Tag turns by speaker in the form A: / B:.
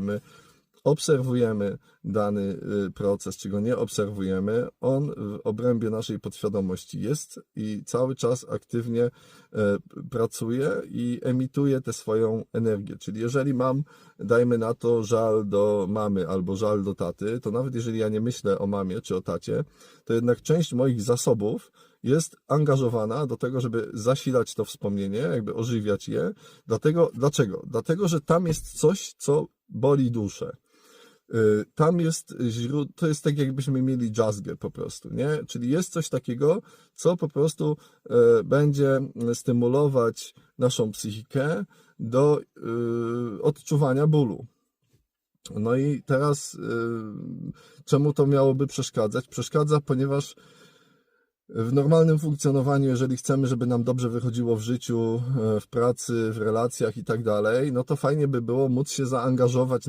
A: my obserwujemy dany y, proces, czy go nie obserwujemy, on w obrębie naszej podświadomości jest i cały czas aktywnie e, pracuje i emituje tę swoją energię. Czyli jeżeli mam, dajmy na to, żal do mamy albo żal do taty, to nawet jeżeli ja nie myślę o mamie czy o tacie, to jednak część moich zasobów jest angażowana do tego, żeby zasilać to wspomnienie, jakby ożywiać je. Dlatego, dlaczego? Dlatego, że tam jest coś, co boli duszę. Y, Tam jest źródło, to jest tak jakbyśmy mieli jazzgę po prostu, nie? Czyli jest coś takiego, co po prostu e, będzie stymulować naszą psychikę do y, odczuwania bólu. No i teraz y, czemu to miałoby przeszkadzać? Przeszkadza, ponieważ w normalnym funkcjonowaniu, jeżeli chcemy, żeby nam dobrze wychodziło w życiu, e, w pracy, w relacjach i tak dalej, no to fajnie by było móc się zaangażować